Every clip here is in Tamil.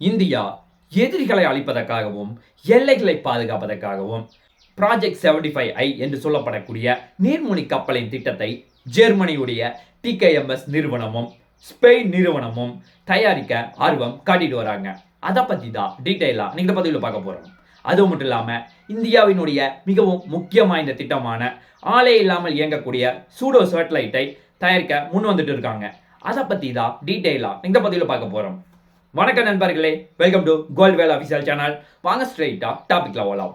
இந்தியா எதிரிகளை அழிப்பதற்காகவும் எல்லைகளை பாதுகாப்பதற்காகவும் ப்ராஜெக்ட் 75 ஃபைவ் ஐ என்று சொல்லப்படக்கூடிய நீர்மூழ்கி கப்பலின் திட்டத்தை ஜெர்மனியுடைய டிகேஎம்எஸ் நிறுவனமும் ஸ்பெயின் நிறுவனமும் தயாரிக்க ஆர்வம் காட்டிட்டு வராங்க. அதை பற்றி தான் டீட்டெயிலாக நீங்கள் பதிவில் பார்க்க போகிறோம் அது மட்டும் இல்லாமல் இந்தியாவினுடைய மிகவும் முக்கியமாக இந்த திட்டமான ஆளே இல்லாமல் இயங்கக்கூடிய சூடோ சேட்டலைட்டை தயாரிக்க முன் வந்துட்டு இருக்காங்க. அதை பற்றி தான் டீட்டெயிலாக இந்த பதிவில் பார்க்க போகிறோம் வணக்கம் நண்பர்களே welcome to gold Vel official channel வாங்க ஸ்ட்ரெயிட்டாக டாபிக்ல போகலாம்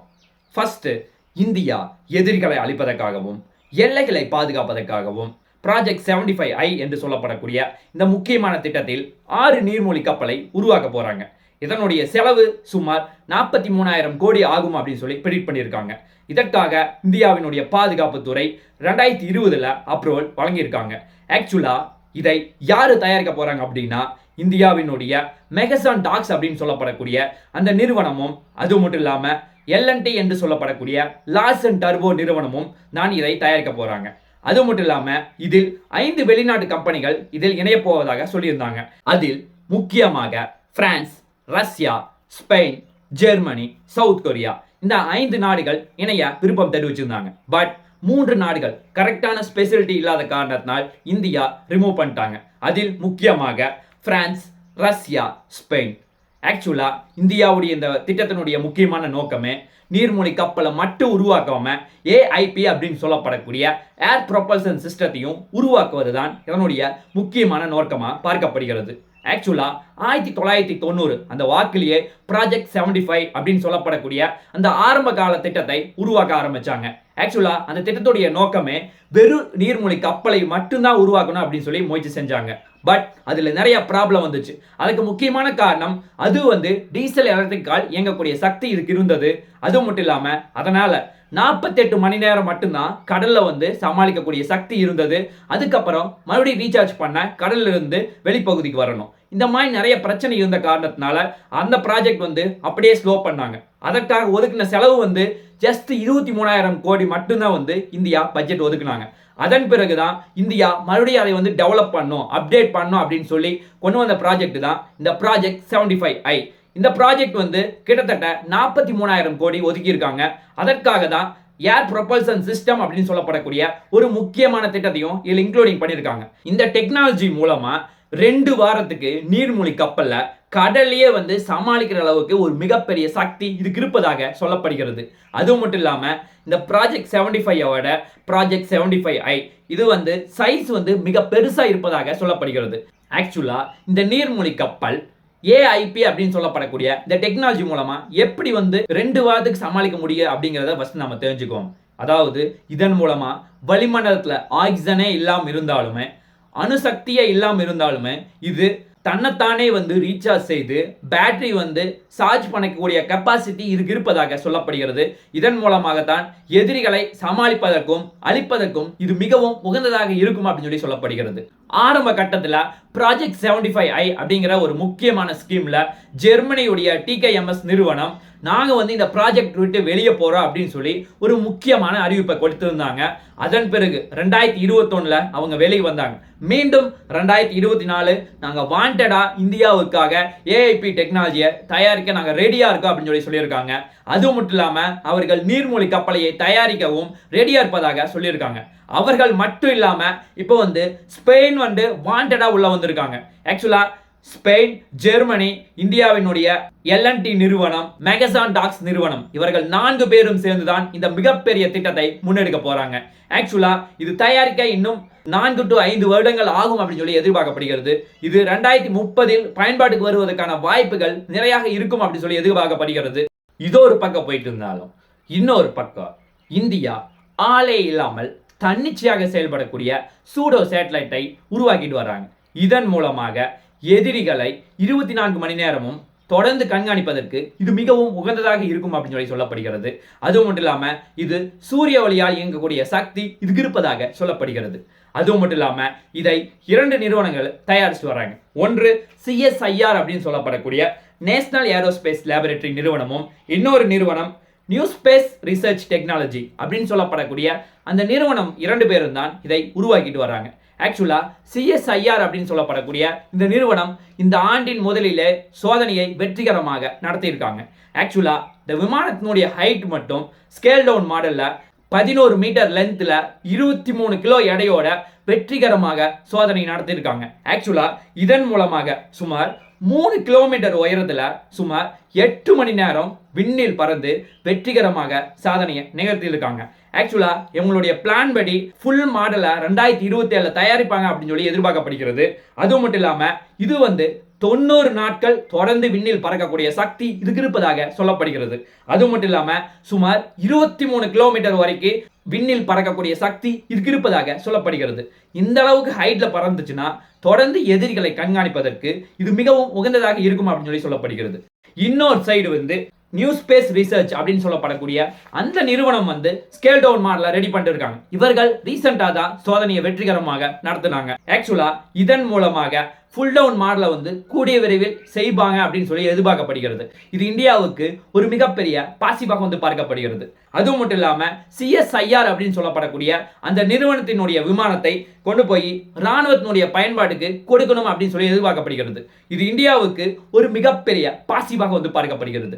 ஃபஸ்ட்டு இந்தியா எதிரிகளை அழிப்பதற்காகவும் எல்லைகளை பாதுகாப்பதற்காகவும் ப்ராஜெக்ட் 75 ஃபைவ் ஐ என்று சொல்லப்படக்கூடிய இந்த முக்கியமான திட்டத்தில் ஆறு நீர்மூழ்கி கப்பலை உருவாக்க போகிறாங்க இதனுடைய செலவு சுமார் நாற்பத்தி மூணாயிரம் கோடி ஆகும் அப்படின்னு சொல்லி ப்ரிடிக்ட் பண்ணியிருக்காங்க. இதற்காக இந்தியாவினுடைய பாதுகாப்புத்துறை ரெண்டாயிரத்தி இருபதில் அப்ரூவல் வழங்கியிருக்காங்க. ஆக்சுவலாக இதை யாரு தயாரிக்க போறாங்க அப்படின்னா இந்தியாவினுடைய மெகசான் டாக்ஸ் அப்படின்னு சொல்லப்படக்கூடிய அந்த நிறுவனமும் அது மட்டும் இல்லாம எல்என்டி என்று சொல்லப்படக்கூடிய லாஸ் அண்ட் டர்போ நிறுவனமும் நான் இதை தயாரிக்க போறாங்க. அது மட்டும் இல்லாம இதில் ஐந்து வெளிநாட்டு கம்பெனிகள் இதில் இணைய போவதாக சொல்லியிருந்தாங்க. அதில் முக்கியமாக France Russia Spain Germany South Korea இந்த ஐந்து நாடுகள் இணைய விருப்பம் தெரிவிச்சிருந்தாங்க. பட் மூன்று நாடுகள் கரெக்டான ஸ்பெசிலிட்டி இல்லாத காரணத்தினால் இந்தியா ரிமூவ் பண்ணிட்டாங்க. அதில் முக்கியமாக பிரான்ஸ் ரஷ்யா ஸ்பெயின் ஆக்சுவலாக இந்தியாவுடைய இந்த திட்டத்தினுடைய முக்கியமான நோக்கமே நீர்மூழ்கி கப்பலை மட்டும் உருவாக்காம ஏஐபி அப்படின்னு சொல்லப்படக்கூடிய ஏர் ப்ரொபல்சன் சிஸ்டத்தையும் உருவாக்குவது தான் இதனுடைய முக்கியமான நோக்கமாக பார்க்கப்படுகிறது. ஆக்சுவலாக ஆயிரத்தி தொள்ளாயிரத்தி தொண்ணூறு அந்த வாக்கிலேயே ப்ராஜெக்ட் 75 ஃபைவ் அப்படின்னு சொல்லப்படக்கூடிய அந்த ஆரம்ப கால திட்டத்தை உருவாக்க ஆரம்பித்தாங்க ஆக்சுவலாக அந்த திட்டத்துடைய நோக்கமே வெறும் நீர்மூழ்கி கப்பலை மட்டும்தான் உருவாக்கணும் அப்படின்னு சொல்லி முயற்சி செஞ்சாங்க. பட் அதில் நிறைய ப்ராப்ளம் வந்துச்சு. அதுக்கு முக்கியமான காரணம் அது வந்து டீசல் எலக்ட்ரிக்கால் இயங்கக்கூடிய சக்தி இதுக்கு இருந்தது. அது மட்டும் இல்லாமல் அதனால் நாற்பத்தெட்டு மணி நேரம் மட்டும்தான் கடலில் வந்து சமாளிக்கக்கூடிய சக்தி இருந்தது. அதுக்கப்புறம் மறுபடியும் ரீசார்ஜ் பண்ண கடல்லிருந்து வெளிப்பகுதிக்கு வரணும். இந்த மாதிரி நிறைய பிரச்சனை இருந்த காரணத்தினால அந்த ப்ராஜெக்ட் வந்து அப்படியே ஸ்லோ பண்ணாங்க. அதற்காக ஒதுக்கின செலவு வந்து ஜஸ்ட் இருபத்தி மூணாயிரம் கோடி மட்டும்தான் வந்து இந்தியா பட்ஜெட் ஒதுக்குனாங்க. அதன் பிறகு தான் இந்தியா மறுபடியும் அதை வந்து டெவலப் பண்ணும் அப்டேட் பண்ணும் அப்படின்னு சொல்லி கொண்டு வந்த ப்ராஜெக்ட் தான் இந்த ப்ராஜெக்ட் 75 ஃபைவ் ஐ. இந்த ப்ராஜெக்ட் வந்து கிட்டத்தட்ட நாற்பத்தி மூணாயிரம் கோடி ஒதுக்கியிருக்காங்க. அதற்காக தான் ஏர் ப்ரொபல்சன் சிஸ்டம் அப்படின்னு சொல்லப்படக்கூடிய ஒரு முக்கியமான திட்டத்தையும் இதில் இன்க்ளூடிங் பண்ணியிருக்காங்க. இந்த டெக்னாலஜி மூலமாக ரெண்டு வாரத்துக்கு நீர்மூழ்கி கப்பலில் கடல்லையே வந்து சமாளிக்கிற அளவுக்கு ஒரு மிகப்பெரிய சக்தி இதுக்கு இருப்பதாக சொல்லப்படுகிறது. அது மட்டும் இல்லாமல் இந்த ப்ராஜெக்ட் 75 ஃபைவோட ப்ராஜெக்ட் 75 ஃபைவ் ஐ இது வந்து சைஸ் வந்து மிக பெருசாக இருப்பதாக சொல்லப்படுகிறது. ஆக்சுவலாக இந்த நீர்மூழ்கி கப்பல் ஏஐபி அப்படின்னு சொல்லப்படக்கூடிய இந்த டெக்னாலஜி மூலமாக எப்படி வந்து ரெண்டு வாரத்துக்கு சமாளிக்க முடியும் அப்படிங்கிறத ஃபர்ஸ்ட் நம்ம தெரிஞ்சுக்குவோம். அதாவது இதன் மூலமாக வளிமண்டலத்தில் ஆக்சிஜனே இல்லாமல் இருந்தாலுமே அணுசக்தியே இல்லாமல் இருந்தாலுமே இது தன்னைத்தானே வந்து ரீசார்ஜ் செய்து பேட்டரி வந்து சார்ஜ் பண்ணக்கூடிய கெப்பாசிட்டி இதுக்கு இருப்பதாக சொல்லப்படுகிறது. இதன் மூலமாகத்தான் எதிரிகளை சமாளிப்பதற்கும் அழிப்பதற்கும் இது மிகவும் உகந்ததாக இருக்கும் அப்படின்னு சொல்லி சொல்லப்படுகிறது. ஆரம்ப கட்டத்தில் ப்ராஜெக்ட் 75 ஃபைவ் ஐ அப்படிங்கிற ஒரு முக்கியமான ஸ்கீமில் ஜெர்மனியுடைய டிகேஎம்எஸ் நிறுவனம் நாங்கள் வந்து இந்த ப்ராஜெக்ட் விட்டு வெளியே போகிறோம் அப்படின்னு சொல்லி ஒரு முக்கியமான அறிவிப்பை கொடுத்திருந்தாங்க. அதன் பிறகு ரெண்டாயிரத்தி இருபத்தொன்னில் அவங்க வெளியே வந்தாங்க. மீண்டும் ரெண்டாயிரத்தி இருபத்தி நாலு நாங்கள் வாண்டடாக இந்தியாவுக்காக ஏஐபி டெக்னாலஜியை தயாரிக்க நாங்கள் ரெடியாக இருக்கோம் அப்படின்னு சொல்லி சொல்லியிருக்காங்க. அது மட்டும் இல்லாமல் அவர்கள் நீர்மூழ்கி கப்பலையை தயாரிக்கவும் ரெடியாக இருப்பதாக சொல்லியிருக்காங்க. அவர்கள் மட்டும் இல்லாமல் இப்போ வந்து ஸ்பெயின் வந்து வாண்டடாக உள்ளே வந்திருக்காங்க. ஆக்சுவலாக ஸ்பெயின் ஜெர்மனி இந்தியாவினுடைய எல்என்டி நிறுவனம் மெகசான் டாக்ஸ் நிறுவனம். இவர்கள் நான்கு பேரும் சேர்ந்துதான் இந்த மிகப்பெரிய திட்டத்தை முன்னெடுக்க போறாங்க. ஆக்சுவலா இது தயாரிக்க இன்னும் நான்கு டு ஐந்து வருடங்கள் ஆகும் அப்படின்னு சொல்லி எதிர்பார்க்கப்படுகிறது. இது ரெண்டாயிரத்தி முப்பதில் பயன்பாட்டுக்கு வருவதற்கான வாய்ப்புகள் நிறையாக இருக்கும் அப்படின்னு சொல்லி எதிர்பார்க்கப்படுகிறது. இதோ ஒரு பக்கம் போயிட்டு இருந்தாலும் இன்னொரு பக்கம் இந்தியா ஆளே இல்லாமல் தன்னிச்சையாக செயல்படக்கூடிய சூடோ சேட்டலைட்டை உருவாக்கிட்டு வராங்க. இதன் மூலமாக எதிரிகளை இருபத்தி நான்கு மணி நேரமும் தொடர்ந்து கண்காணிப்பதற்கு இது மிகவும் உகந்ததாக இருக்கும் அப்படின்னு சொல்லி சொல்லப்படுகிறது. அதுவும் மட்டும் இல்லாமல் இது சூரிய ஒளியால் இயங்கக்கூடிய சக்தி இதுக்கு இருப்பதாக சொல்லப்படுகிறது. அதுவும் மட்டும் இல்லாமல் இதை இரண்டு நிறுவனங்கள் தயாரித்து வராங்க ஒன்று சிஎஸ்ஐஆர் அப்படின்னு சொல்லப்படக்கூடிய நேஷனல் ஏரோஸ்பேஸ் லேபரேட்டரி நிறுவனமும் இன்னொரு நிறுவனம் நியூ ஸ்பேஸ் ரிசர்ச் டெக்னாலஜி அப்படின்னு சொல்லப்படக்கூடிய அந்த நிறுவனம் இரண்டு பேரும் தான் இதை உருவாக்கிட்டு வராங்க ஆக்சுவலா சிஎஸ்ஐஆர் அப்படின்னு சொல்லப்படக்கூடிய இந்த நிறுவனம் இந்த ஆண்டின் முதலிலே சோதனையை வெற்றிகரமாக நடத்தியிருக்காங்க. ஆக்சுவலா இந்த விமானத்தினுடைய ஹைட் மட்டும் ஸ்கேல் டவுன் மாடலில் பதினோரு மீட்டர் லென்த்தில் இருபத்தி மூணு கிலோ எடையோட வெற்றிகரமாக சோதனை நடத்தியிருக்காங்க. ஆக்சுவலா இதன் மூலமாக சுமார் மூணு கிலோமீட்டர் உயரத்தில் சுமார் எட்டு மணி நேரம் விண்ணில் பறந்து வெற்றிகரமாக சாதனையை நிகழ்த்தியிருக்காங்க. ஆக்சுவலாக இவங்களுடைய பிளான் படி ஃபுல் மாடலை ரெண்டாயிரத்தி இருபத்தி ஏழில் தயாரிப்பாங்க அப்படின்னு சொல்லி எதிர்பார்க்கப்படுகிறது. அது மட்டும் இல்லாமல் இது வந்து தொண்ணூறு நாட்கள் தொடர்ந்து விண்ணில் பறக்கக்கூடிய சக்தி இதுக்கு இருப்பதாக சொல்லப்படுகிறது. அது மட்டும் இல்லாம சுமார் இருபத்தி மூணு கிலோமீட்டர் வரைக்கும் விண்ணில் பறக்கக்கூடிய சக்தி இதுக்கு இருப்பதாக சொல்லப்படுகிறது. இந்த அளவுக்கு ஹைட்ல பறந்துச்சுன்னா தொடர்ந்து எதிரிகளை கண்காணிப்பதற்கு இது மிகவும் உகந்ததாக இருக்கும் அப்படின்னு சொல்லி சொல்லப்படுகிறது. இன்னொரு சைடு வந்து நியூ ஸ்பேஸ் ரிசர்ச் அப்படின்னு சொல்லப்படக்கூடிய அந்த நிறுவனம் வந்து ஸ்கேல் டவுன் மாடலை ரெடி பண்ணிட்டு இருக்காங்க. இவர்கள் ரீசெண்டாக தான் சோதனையை வெற்றிகரமாக நடத்தினாங்க. ஆக்சுவலா இதன் மூலமாக ஃபுல் டவுன் மாடலை வந்து கூடிய விரைவில் செய்வாங்க அப்படின்னு சொல்லி எதிர்பார்க்கப்படுகிறது. இது இந்தியாவுக்கு ஒரு மிகப்பெரிய பாசிபாக வந்து பார்க்கப்படுகிறது. அதுவும் மட்டும் இல்லாம சிஎஸ்ஐஆர் அப்படின்னு சொல்லப்படக்கூடிய அந்த நிறுவனத்தினுடைய விமானத்தை கொண்டு போய் ராணுவத்தினுடைய பயன்பாட்டுக்கு கொடுக்கணும் அப்படின்னு சொல்லி எதிர்பார்க்கப்படுகிறது. இது இந்தியாவுக்கு ஒரு மிகப்பெரிய பாசிபாக வந்து பார்க்கப்படுகிறது.